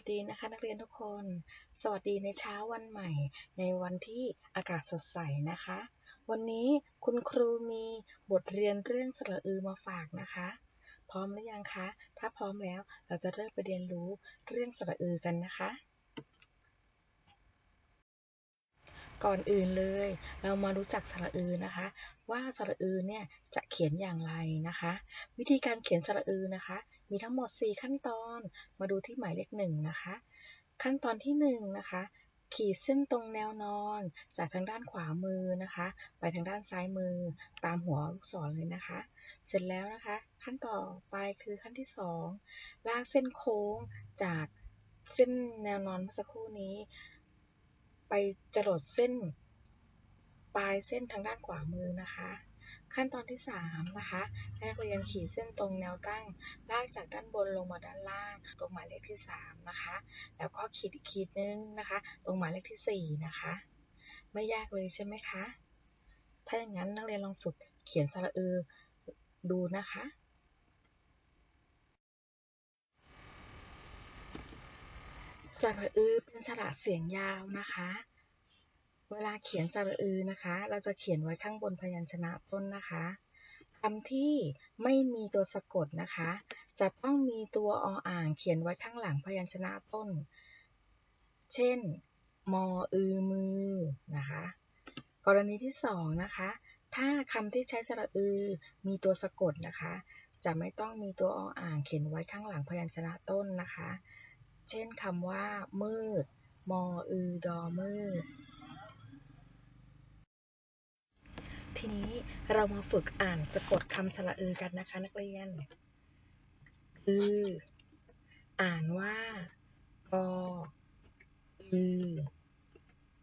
วัสดีนะคะนักเรียนทุกคน สวัสดีในเช้าวันใหม่ ในวันที่อากาศสดใสนะคะ วันนี้คุณครูมีบทเรียนเรื่องสระอือมาฝากนะคะ พร้อมหรือยังคะ ถ้าพร้อมแล้วเราจะเริ่มไปเรียนรู้เรื่องสระอือกันนะคะ ก่อนอื่นเลย เรามารู้จักสระอือนะคะ ว่าสระอือเนี่ยจะเขียนอย่างไรนะคะ วิธีการเขียนสระอือนะคะ มีทั้งหมด 4 ขั้นตอน มาดูที่หมายเลขหนึ่งนะคะ ขั้นตอนที่1นงนะคะ ขีดเส้นตรงแนวนอน จากทางด้านขวามือนะคะ ไปทางด้านซ้ายมือ ตามหัวลูกศรเลยนะคะ เสร็จแล้วนะคะ ขั้นต่อไปคือขั้นที่ 2 ลากเส้นโค้งจากเส้นแนวนอนเมื่อสักครู่นี้ ไปจรดเส้น ปลายเส้นทางด้านขวามือนะคะ ขั้นตอนที่ 3 นะคะให้นักเรียนขีดเส้นตรงแนวตั้ง ลากจากด้านบนลงมาด้านล่าง ตรงหมายเลขที่ 3 นะคะ แล้วก็ขีดอีกขีดนึงนะคะ ตรงหมายเลขที่ 4 นะคะ ไม่ยากเลยใช่ไหมคะ ถ้าอย่างนั้นนักเรียนลองฝึกเขียนสระอือดูนะคะสระอือเป็นสระเสียงยาวนะคะ เวลาเขียนสระอือนะคะ เราจะเขียนไว้ข้างบนพยัญชนะต้นนะคะคำที่ไม่มีตัวสะกดนะคะ จะต้องมีตัวออ่างเขียนไว้ข้างหลังพยัญชนะต้น เช่น มออือมือนะคะ กรณีที่สองนะคะ ถ้าคำที่ใช้สระอือมีตัวสะกดนะคะ จะไม่ต้องมีตัวออ่างเขียนไว้ข้างหลังพยัญชนะต้นนะคะ เช่นคำว่า มืด มออือดอมืด ทีนี้เรามาฝึกอ่านสะกดคำสระอือกันนะคะนักเรียน คือ อ่านว่ากออือ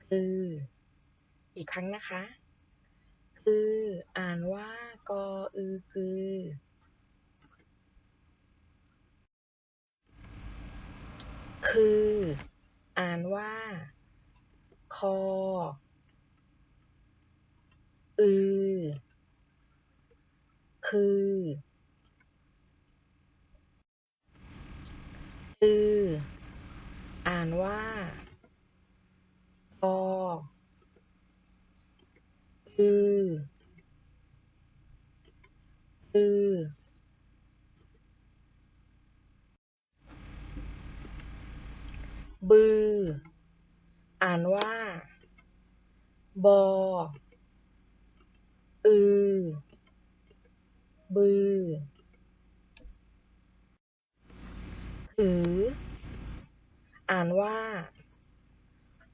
คือ อีกครั้งนะคะ คือ อ่านว่ากออือคือ คือ อ่านว่า คอ อือ คือคือ อ่านว่าปออือ อือบือ อ่านว่า บอ อือ บือ ถือ อ่านว่า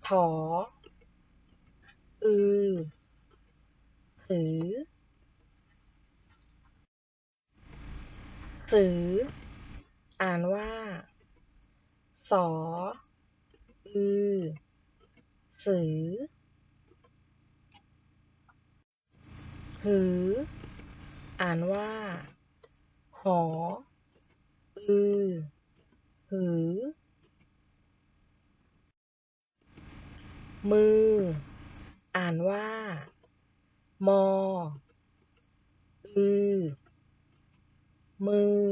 ถอ อือ ถือ สือ อ่านว่า สอ อือ สือ หือ อ่านว่า หอ อือ หือ มือ อ่านว่า มอ อือ มือ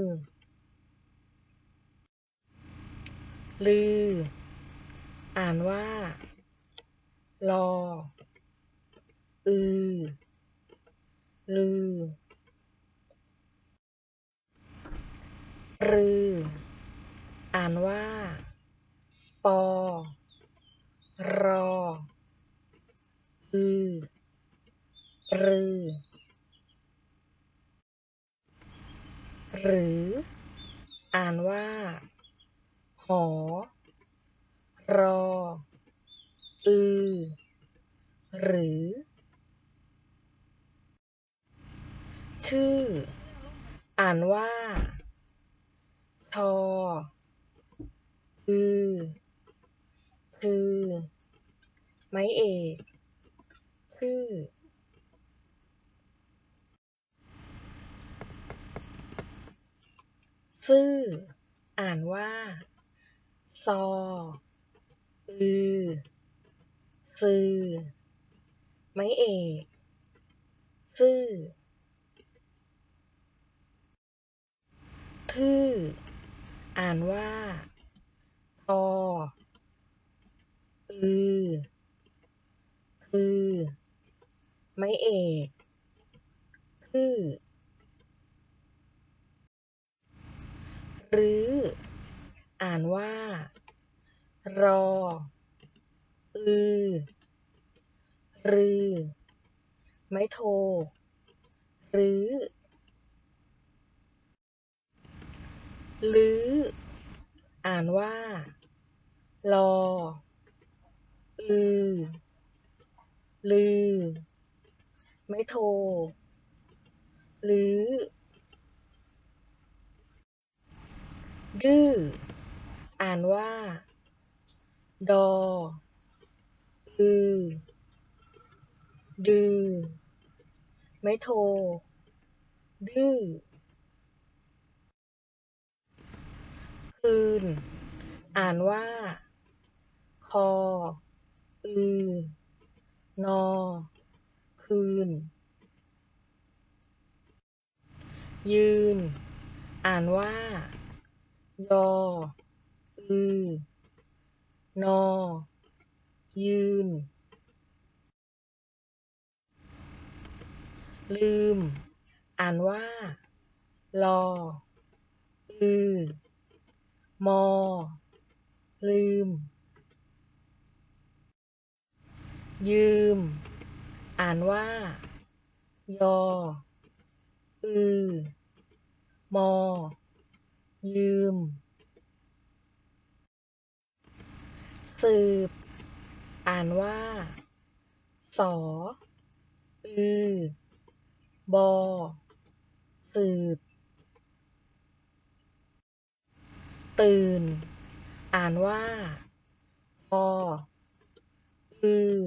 ลือ อ่านว่า ลอ อือ ลือ รือ อ่านว่า ปอ รอ อือ รือ หรือ อ่านว่า หอ รอ อือ หรือ ชื่อ อ่านว่า ทออือ คือ ไม้เอก คือ ซื่อ อ่านว่า ซอ อือ ซือไม้เอก ซื่อ ทื่อ อ่านว่าตออือคือไม้เอกคือหรือ อ่านว่า รออือรือ ไม้โท หรือ หรืออ่านว่า ลอ อือ ลือ ไม้โทหรือดื้อ อ่านว่า ดอ อือ ดือไม้โทดื้อ คืน อ่านว่า คอ อือ นอ คืน ยืน อ่านว่า ยอ อือ นอ ยืน ลืม อ่านว่า ลอ อือ มอ ลืม ยืม อ่านว่า ยอ อือ มอ ยืม สืบ อ่านว่า สอ อือ บอ สืบ ตื่น อ่านว่าพออือ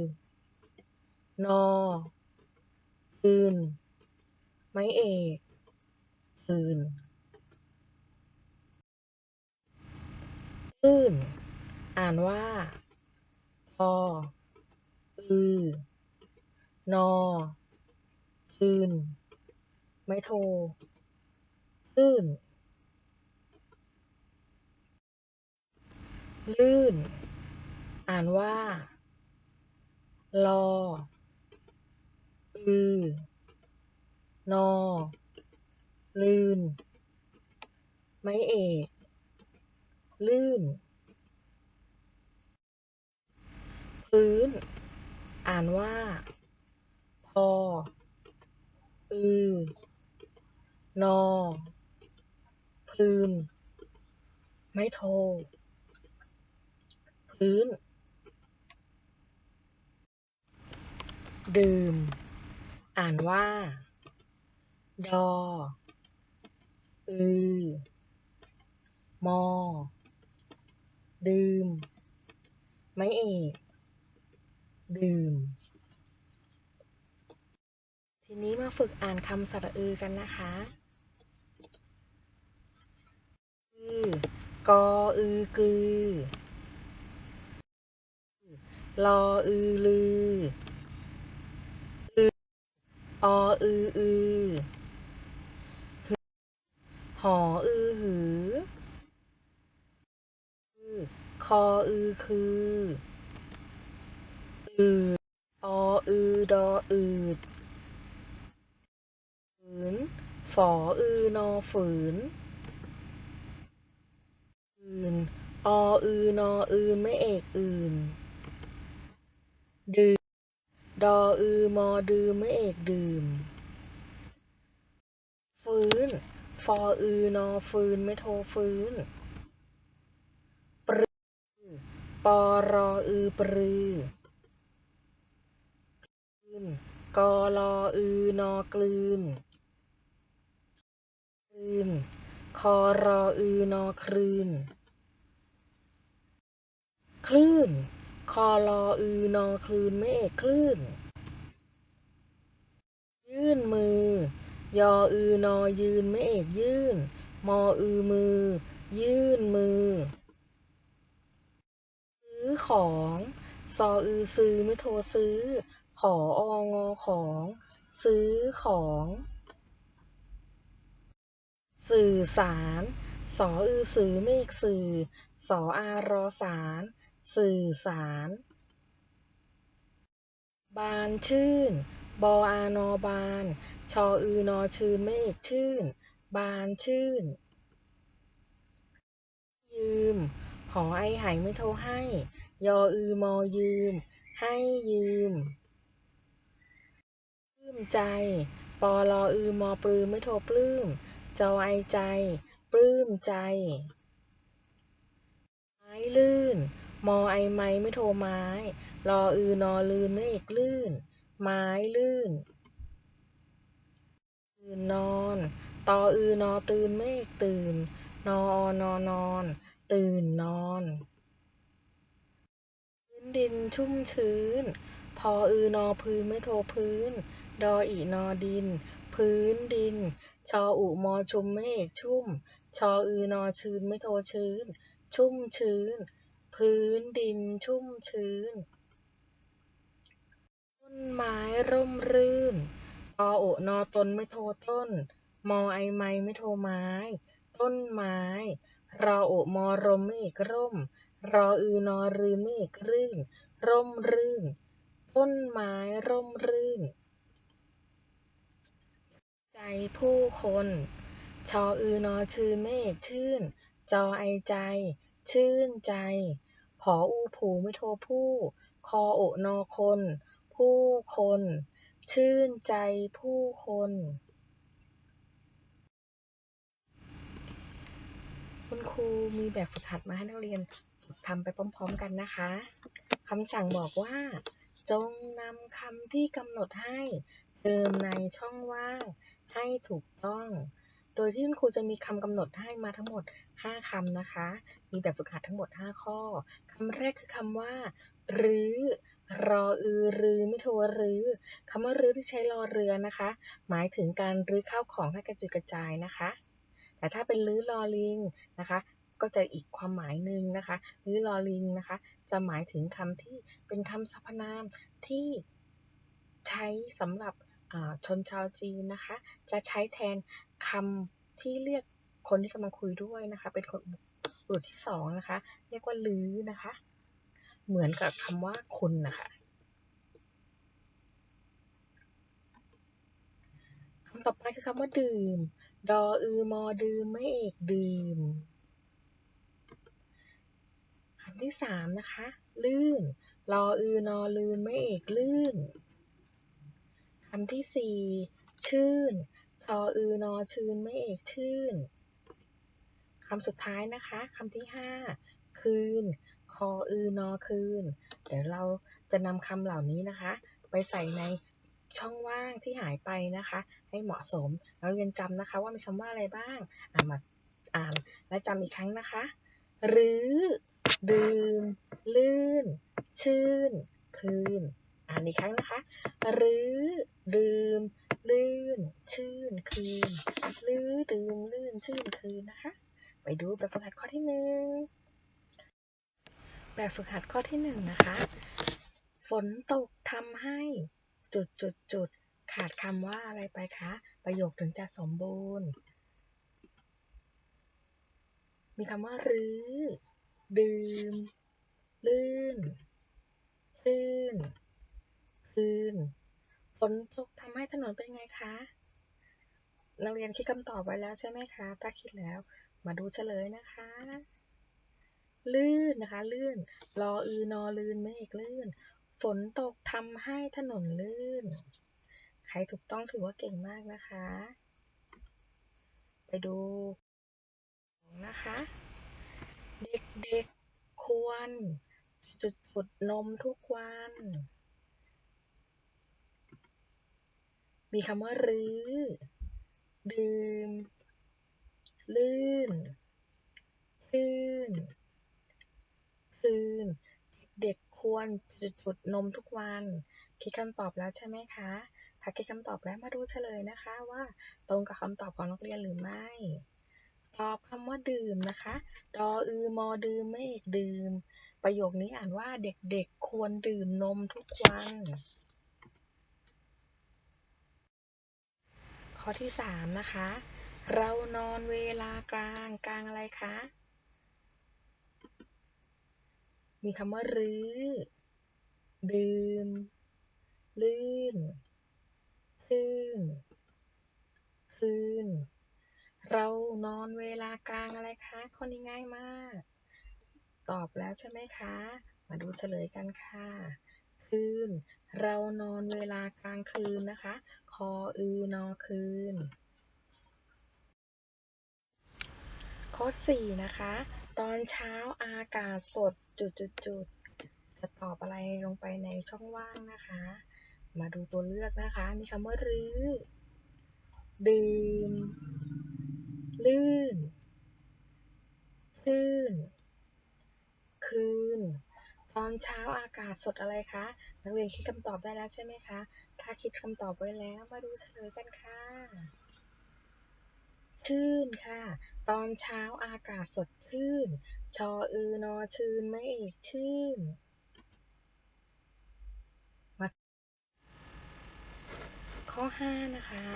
นออืนไม้เอก ตื่น ตื้นอ่านว่าทออือนอคืนไม้โท ตื้น ลื่น อ่านว่า ลออือ นอ ลื่น ไม้เอก ลื่น พื้น อ่านว่า พอ อือ นอ พื้น ไม้โท พื้น ดื่ม อ่านว่า ดอ อือ มอ ดื่ม ไม้เอก ดื่ม ทีนี้มาฝึกอ่านคำสระอือกันนะคะคือกออือคือ ลออือลืออือออืออือหออือหือ คออือคืออืดออือดออืดฝืนฝออือนอฝืนอื่น ออือนออื่นไม่เอกอื่น ดื่ม ดออือมอดือไม่เอกดื่ม ฟื้น ฟออือนอฟื้นไม่โทฟื้น ปรือ ปอรออือปรือกลืนกอลออือนอกลืนคลืน คอรออือนอคลืน คลื่น คอลออือนอคลืนไม่เอกคลื่น ยื่นมือ ยออือนอยืนไม่เอกยื่น มออือมือ ยื่นมือ ซื้อของซออือซื้อไม่โทรซื้อ ขอองอของ ซื้อของ สื่อสารสออือสื่อเมฆสื่อ สออารอสาร สื่อสาร บานชื่น บออานอบาน ชออือนอชื่นเมฆชื่น บานชื่น ยืม หอไอไหไม่โทรให้ ยออือมอยืม ให้ยืมปลื้มใจ ปอลออือมอปลือไม่โทรปลื้ม จอไอใจ ปลื้มใจไม้ลื่น มอไอไม้ไม่โทรไม้ รออือนอลืนไม่เอกลื่น ไม้ลื่นตื่นนอน ตออือนอตื่นไม่เอกตื่น นออนอนอน ตื่นนอนพื้นดินชุ่มชื้น พออือนอพื้นไม่โทรพื้น ดออีนอดิน พื้นดิน ชออุมอชุมไม่เอกชุ่ม ชออือนอชื้นไม่โทรชื้น ชุ่มชื้น พื้นดินชุ่มชื้น ต้นไม้ร่มรื่นตอโอนอตนไม่โทต้น มอไอไม้ไม่โทไม้ ต้นไม้ รอโอมอรมไม่กร่ม รออือนอรืนไม่กรื่น ร่มรื่น ต้นไม้ร่มรื่น ใจผู้คน ชออือนอชื่นไม่เอกชื่น จอไอใจ ชื่นใจ ผออูผูไม่โทผู้ คอโอนอคน ผู้คน ชื่นใจผู้คนคุณครูมีแบบฝึกหัดมาให้นักเรียนทำไปพร้อม ๆ กันนะคะคำสั่งบอกว่า จงนำคำที่กำหนดให้เติมในช่องว่างให้ถูกต้อง โดยที่คุณครูจะมีคำกำหนดให้มาทั้งหมด 5คำนะคะ มีแบบฝึกหัดทั้งหมด 5 ข้อคำแรกคือคำว่าหรือรออือรือไม่โทรรือคำว่ารือที่ใช้รอเรือนะคะ หมายถึงการรื้อข้าวของให้กระจุยกระจายนะคะ แต่ถ้าเป็นรื้อลอลิงนะคะ ก็จะอีกความหมายหนึ่งนะคะรื้อลอลิงนะคะ จะหมายถึงคำที่เป็นคำสรรพนามที่ใช้สำหรับ ชนชาวจีนนะคะ จะใช้แทนคำที่เรียกคนที่กำลังคุยด้วยนะคะ เป็นคนบุรุษที่สองนะคะ เรียกว่าลือนะคะ เหมือนกับคำว่าคนนะคะคำต่อไปคือคำว่าดื่ม ดออือมอดื่มไม่เอกดื่มคำที่สามนะคะ ลื่น รออือนอลื่นไม่เอกลื่น คำที่สี่ชื่นทออือนอชื่นไม่เอกชื่นคำสุดท้ายนะคะคำที่ห้าคืน คออือนอคืน เดี๋ยวเราจะนำคำเหล่านี้นะคะ ไปใส่ในช่องว่างที่หายไปนะคะ ให้เหมาะสมเราเรียนจำนะคะว่ามีคำว่าอะไรบ้างอ่านมาอ่านและจำอีกครั้งนะคะ หรือ ดื่ม ลื่น ชื่น คืน อ่านอีกครั้งนะคะ รื้อดื่มลื่น ชื่น คืน รื้อดื่มลื่น ชื่น คืนนะคะ ไปดูแบบฝึกหัดข้อที่หนึ่ง แบบฝึกหัดข้อที่หนึ่งนะคะ ฝนตกทำให้จุดจุดจุดขาดคำว่าอะไรไปคะ ประโยคถึงจะสมบูรณ์ มีคำว่า รื้อ ดื่ม ลื่น ลื่น คืน ฝนตกทำให้ถนนเป็นไงคะ นักเรียนคิดคำตอบไว้แล้วใช่ไหมคะ ถ้าคิดแล้ว มาดูเฉลยนะคะ ลื่นนะคะ ลื่น รออือนอลื่นไม่เอกลื่น ฝนตกทำให้ถนนลื่น ใครถูกต้องถือว่าเก่งมากนะคะ ไปดูนะคะ เด็กๆควรจุดจุดนมทุกวัน มีคำว่ารื้อ ดื่ม ลื่นลื่น คืน เด็กควรจุดจุดนมทุกวัน คิดคำตอบแล้วใช่ไหมคะ ถ้าคิดคำตอบแล้วมาดูเฉลยนะคะว่าตรงกับคำตอบของนักเรียนหรือไม่ ตอบคำว่าดื่มนะคะ ดออือมอดื่มไม่เอกดื่ม ประโยคนี้อ่านว่าเด็กๆควรดื่มนมทุกวัน ข้อที่สามนะคะ เรานอนเวลากลางกลางอะไรคะ มีคำว่ารื้อ ดื่ม ลื่นขึ้นคืน เรานอนเวลากลางอะไรคะ ข้อนี้ง่ายมาก ตอบแล้วใช่ไหมคะ มาดูเฉลยกันค่ะ คืน เรานอนเวลากลางคืนนะคะ คออือนอคืน ข้อ4นะคะ ตอนเช้าอากาศสดจุดจุดจุดจะตอบอะไรลงไปในช่องว่างนะคะ มาดูตัวเลือกนะคะ มีคำว่ารื้อ ดื่ม ลื่น ลื่น คืน ตอนเช้าอากาศสดอะไรคะ นักเรียนคิดคำตอบได้แล้วใช่ไหมคะ ถ้าคิดคำตอบไว้แล้วมาดูเฉลยกันค่ะ ชื่นค่ะ ตอนเช้าอากาศสดชื่น ชออือนอชื่นไม่เอกชื่นมาข้อ 5 นะคะ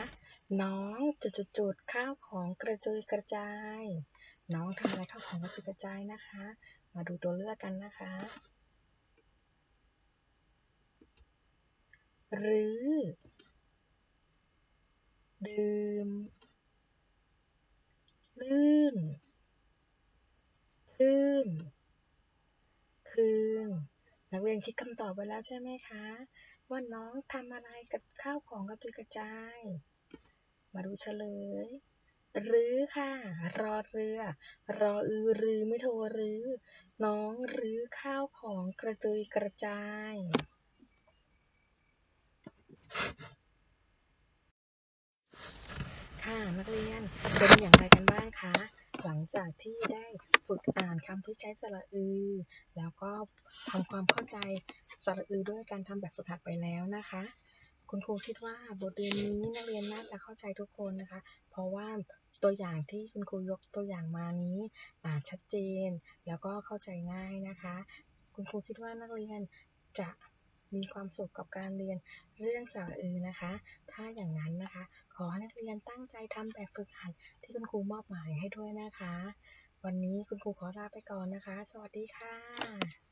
น้องจุดๆๆข้าวของกระจุยกระจาย น้องทำอะไรข้าวของกระจุยกระจายนะคะ มาดูตัวเลือกกันนะคะ หรือ ดื่ม ลื่น ลื่น คืน นักเรียนคิดคำตอบไว้แล้วใช่ไหมคะ ว่าน้องทำอะไรกับข้าวของกระจุยกระจาย มาดูเฉลยรือค่ะ รอเรือ รออือรือไม่โทรรือน้องรือข้าวของกระจุยกระจาย ค่ะนักเรียนเป็นอย่างไรกันบ้างคะ หลังจากที่ได้ฝึกอ่านคำที่ใช้สระอือ แล้วก็ทำความเข้าใจสระอือด้วยการทำแบบฝึกหัดไปแล้วนะคะ คุณครูคิดว่าบทเรียนนี้นักเรียนน่าจะเข้าใจทุกคนนะคะ เพราะว่าตัวอย่างที่คุณครูยกตัวอย่างมานี้อ่านชัดเจนแล้วก็เข้าใจง่ายนะคะ คุณครูคิดว่านักเรียนจะ มีความสุขกับการเรียนเรื่องสระอือนะคะ ถ้าอย่างนั้นนะคะ ขอให้นักเรียนตั้งใจทำแบบฝึกหัดที่คุณครูมอบหมายให้ด้วยนะคะ วันนี้คุณครูขอลาไปก่อนนะคะ สวัสดีค่ะ